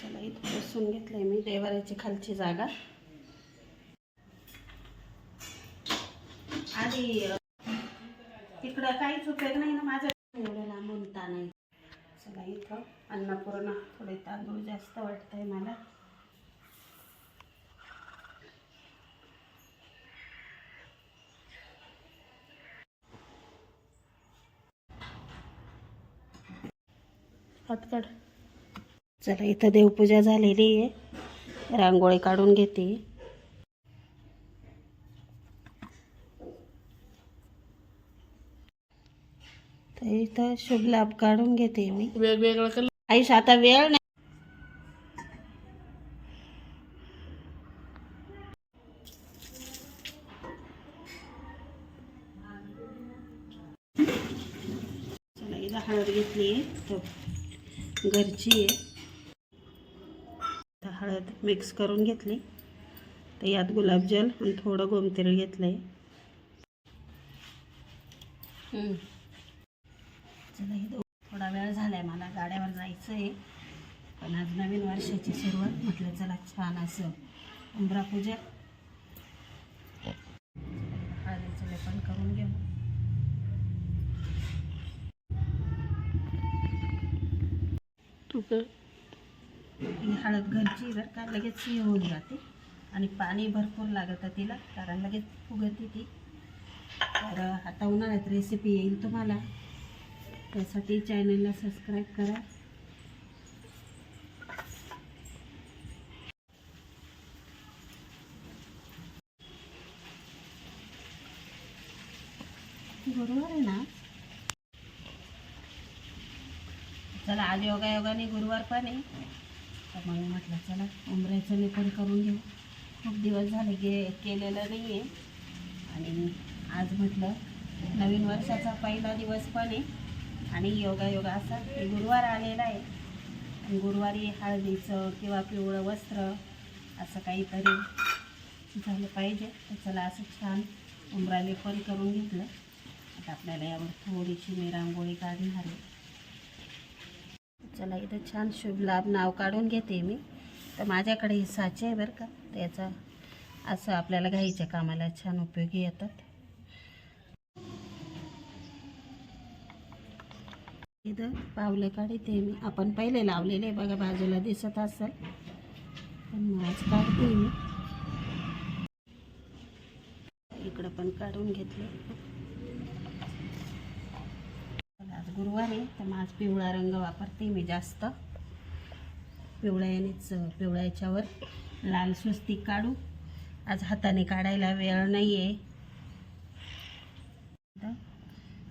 चला इथं बसून घेतलंय मी देवाऱ्याची खालची जागा. आधी इकडं तिकडं काहीच उपयोग नाही ना माझ्या. एवढ्याला म्हणता नाही. चला इथं अन्नपूर्णा थोडे तांदूळ जास्त वाटतंय मला. हातकड चला इथं देवपूजा झालेली आहे. रांगोळी काढून घेते. तर इथं शुभ लाभ काढून घेते मी. वेगवेगळं कलर. आयुष आता वेळ नाही. हळद घेतली आहे. घरची आहे. हळद मिक्स करून घेतली. तर यात गुलाबजल आणि थोडं गोमतेल घेतलं आहे थोडा वेळ झालाय मला गाड्यावर जायचं आहे पण आज नवीन वर्षाची सुरुवात म्हटलं चला छान असं उंबरा पूजा. हळदीचं लेपन करून घेऊ. तू काय ही हळद घरची जर का लगेच ही होऊन जाते आणि पाणी भरपूर लागतं तिला कारण लगेच फुगते ती. तर आता उन्हाळ्यात रेसिपी येईल तुम्हाला. त्यासाठी चॅनलला सबस्क्राईब करा. बरोबर आहे ना? चला आज योगा योगाने गुरुवार पण आहे. तर मग म्हटलं चला उमऱ्याचं लेपन करून घेऊ. खूप दिवस झाले गे केलेलं नाही आहे आणि आज म्हटलं नवीन वर्षाचा पहिला दिवस पण आहे. आणि योगा योगा असा गुरुवार आलेला आहे. आणि गुरुवारी हळदीचं किंवा पिवळं वस्त्र असं काहीतरी झालं पाहिजे. तर चला असं छान उमराले पण करून घेतलं. आता आपल्याला यावर थोडीशी मी रांगोळी काढणार आहे. चला इथं छान शुभ लाभ नाव काढून घेते मी. तर माझ्याकडे हे साचे आहे बरं का. त्याचा असं आपल्याला घाईच्या कामाला छान उपयोगी येतात. इथं पावलं काढते मी. आपण पहिले लावलेले बघा बाजूला दिसत असेल. पण मग आज काढते मी. इकडं पण काढून घेतले. गुरुवार आहे तर मग आज पिवळा रंग वापरते मी जास्त. पिवळ्या पिवळ्याच्यावर लाल स्वस्तिक काढू. आज हाताने काढायला वेळ नाही आहे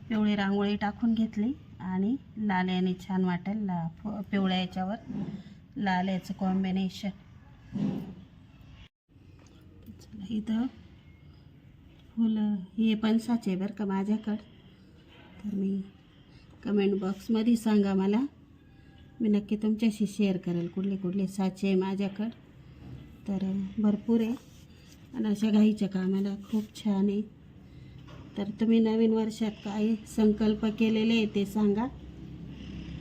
पिवळी रांगोळी टाकून घेतली आणि लाल याने छान वाटेल ला फ- पिवळ्या याच्यावर लाल याचं कॉम्बिनेशन इथं फुलं हे पण साचे बरं का माझ्याकडं. तर मी कमेंट बॉक्समध्ये सांगा मला. मी नक्की तुमच्याशी शेअर करेल कुठले कुठले साचे आहे माझ्याकडं. तर भरपूर आहे. आणि अशा घाईच्या कामाला खूप छान आहे. तर तुम्ही नवीन वर्षात काय संकल्प केलेले आहे ते सांगा.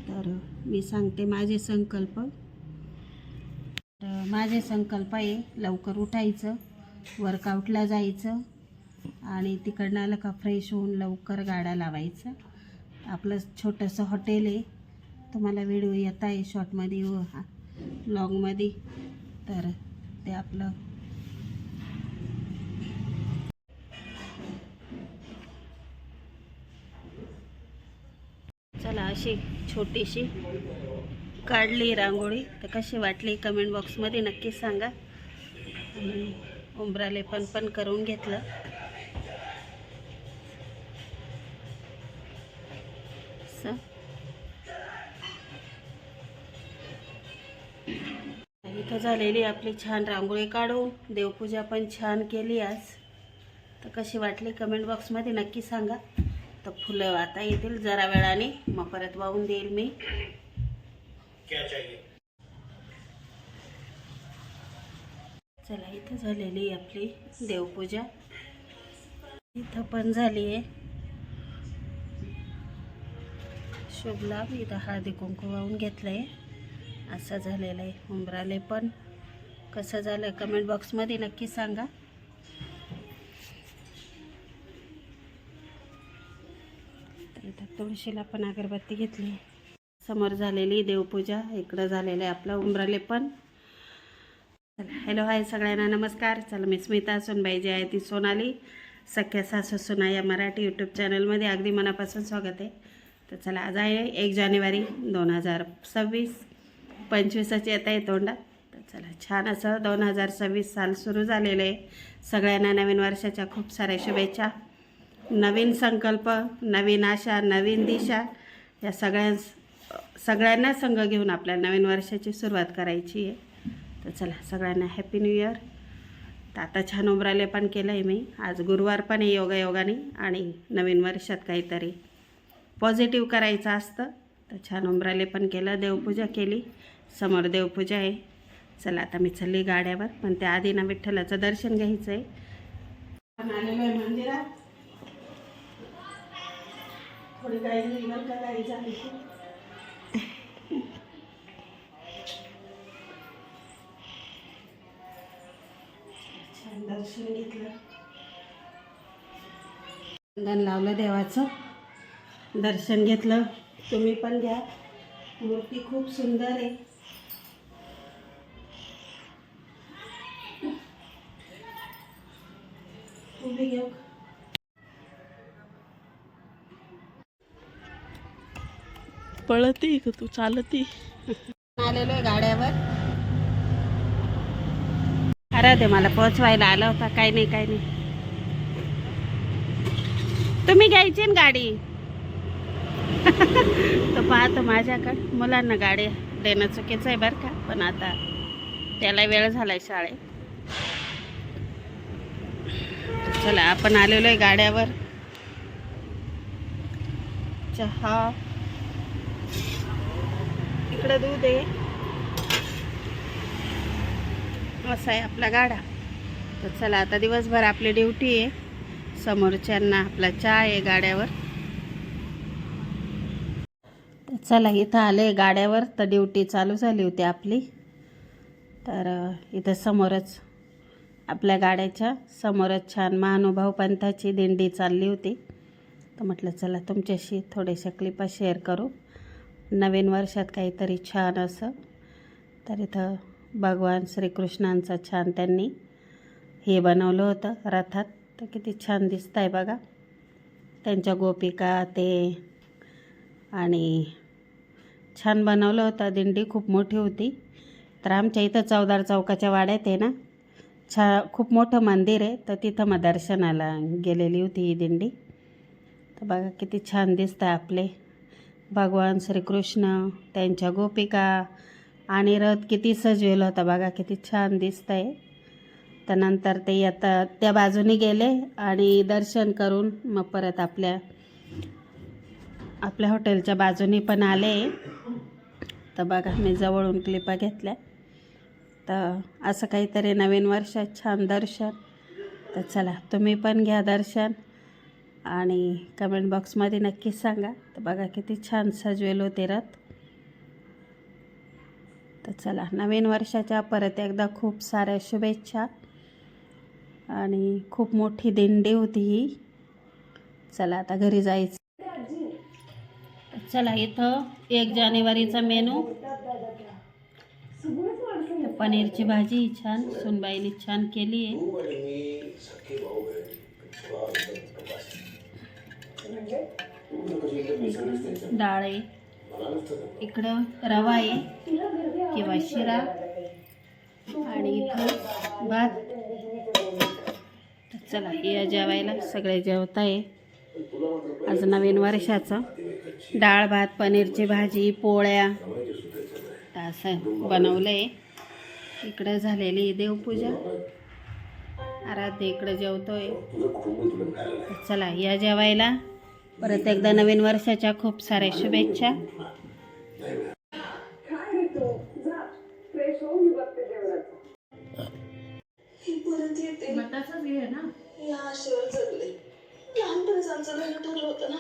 तर मी सांगते माझे संकल्प. तर माझे संकल्प आहे लवकर उठायचं वर्कआउटला जायचं आणि तिकडनं आलं का फ्रेश होऊन लवकर गाड्या लावायचं. आपलं छोटंसं हॉटेल आहे. तुम्हाला व्हिडिओ येत आहे शॉर्टमध्ये व लॉंगमध्ये. तर ते आपलं चला अशी छोटीशी काढली रांगोळी. तर कशी वाटली कमेंट बॉक्समध्ये नक्की सांगा. आणि उंबराले पण पण करून घेतलं. असं इथं झालेली आपली छान रांगोळी काढून देवपूजा पण छान केली आज. तर कशी वाटली कमेंट बॉक्समध्ये नक्की सांगा. तर फुलं आता येतील जरा वेळाने. मग परत वाहून देईल मी. चला इथं झालेली आपली देवपूजा. इथं पण झाली आहे. शुभ लाभ इथं हळदी कुंकू वाहून आहे असं झालेलं आहे. उंबराले पण कसं झालं कमेंट बॉक्समध्ये नक्की सांगा. तर इथं तुळशीला पण अगरबत्ती घेतली. समोर झालेली देवपूजा इकडं झालेलं आहे आपलं उंबराले पण. हॅलो हाय सगळ्यांना नमस्कार. चला मी स्मिता सोनबाई जी आहे ती सोनाली. सख्या सासू सुना या मराठी यूट्यूब चॅनलमध्ये अगदी मनापासून स्वागत आहे. तर चला आज आहे एक जानेवारी दोन हजार सव्वीस. पंचवीसाची येत आहे तोंडात. तर चला छान असं दोन हजार सव्वीस साल सुरू झालेलं आहे. सगळ्यांना नवीन वर्षाच्या खूप साऱ्या शुभेच्छा. नवीन संकल्प नवीन आशा नवीन दिशा. या सगळ्या सगळ्यांना संघ घेऊन आपल्या नवीन वर्षाची सुरुवात करायची आहे. तर चला सगळ्यांना हॅपी न्यू इयर तर आता छान उमराले पण केलं आहे मी. आज गुरुवार पण आहे योगायोगाने आणि नवीन वर्षात काहीतरी. पॉझिटिव्ह करायचं असतं तर छान उंबराले पण केलं देवपूजा केली. समोर देवपूजा आहे. चला आता मी चालली गाड्यावर पण त्याआधी ना विठ्ठलाचं दर्शन घ्यायचं आहे आपण आलेलो आहे मंदिरात. थोडी का झाली छान दर्शन घेतलं. लावलं देवाचं. दर्शन घेतलं. तुम्ही पण घ्या. मूर्ती खूप सुंदर आहे. उभी घेऊ. पळती का तू चालती. आलेलो आहे गाड्यावर. अरे ते मला पोचवायला आला होता. काही नाही काही नाही. तुम्ही घ्यायची ना गाडी? तो पाहतो माझ्याकडे. मुलांना गाडी देणं चुकीचं आहे बरं का. पण आता त्याला वेळ झालाय शाळेत. चला आपण आलेलो आहे गाड्यावर. चहा. इकडं दूध आहे. असा आहे आपला गाडा. तर चला आता दिवसभर आपली ड्युटी आहे. समोरच्यांना आपला चहा आहे गाड्यावर. चला इथं आले गाड्यावर. तर ड्युटी चालू झाली होती आपली. तर इथं समोरच आपल्या गाड्याच्या समोरच छान महानुभाव पंथाची दिंडी चालली होती. तर म्हटलं चला तुमच्याशी थोडेशा क्लिपा शेअर करू. नवीन वर्षात काहीतरी छान असं. तर इथं भगवान श्रीकृष्णांचं छान त्यांनी हे बनवलं होतं रथात. तर किती छान दिसतं आहे बघा. त्यांच्या गोपिका ते आणि छान बनवलं होतं. दिंडी खूप मोठी होती. तर आमच्या इथं चौदार चौकाच्या वाड्यात आहे ना छा खूप मोठं मंदिर आहे. तर तिथं मग दर्शनाला गेलेली होती ही दिंडी. तर बघा किती छान दिसतं आपले. भगवान श्रीकृष्ण त्यांच्या गोपिका आणि रथ किती सजवेल होता बघा किती छान दिसतं आहे तर नंतर ते आता त्या बाजूने गेले आणि दर्शन करून मग परत आपल्या आपल्या हॉटेलच्या बाजूने पण आले. तर बघा मी जवळून क्लिपा घेतल्या. तर असं काहीतरी नवीन वर्षात छान दर्शन. तर चला तुम्ही पण घ्या दर्शन आणि कमेंट बॉक्समध्ये नक्कीच सांगा. तर बघा किती छान सजवेल होते रथ. तर चला नवीन वर्षाच्या परत एकदा खूप साऱ्या शुभेच्छा. आणि खूप मोठी दिंडी होती ही. चला आता घरी जायचं. चला इथं एक जानेवारीचा मेनू. पनीरची भाजी छान सुनबाईने छान केली आहे. डाळ आहे. इकडं रवा आहे किंवा शिरा. आणि इथं भात. तर चला या जेवायला सगळे जेवत आहे आज नवीन वर्षाचं. डाळ भात पनीरची भाजी पोळ्या. असं बनवलं आहे इकडं झालेली देवपूजा. आराध्य इकडं जेवतोय. चला या जेवायला. परत एकदा नवीन वर्षाच्या खूप साऱ्या शुभेच्छा. लहानपणीच आमचं ठरलं होतं ना?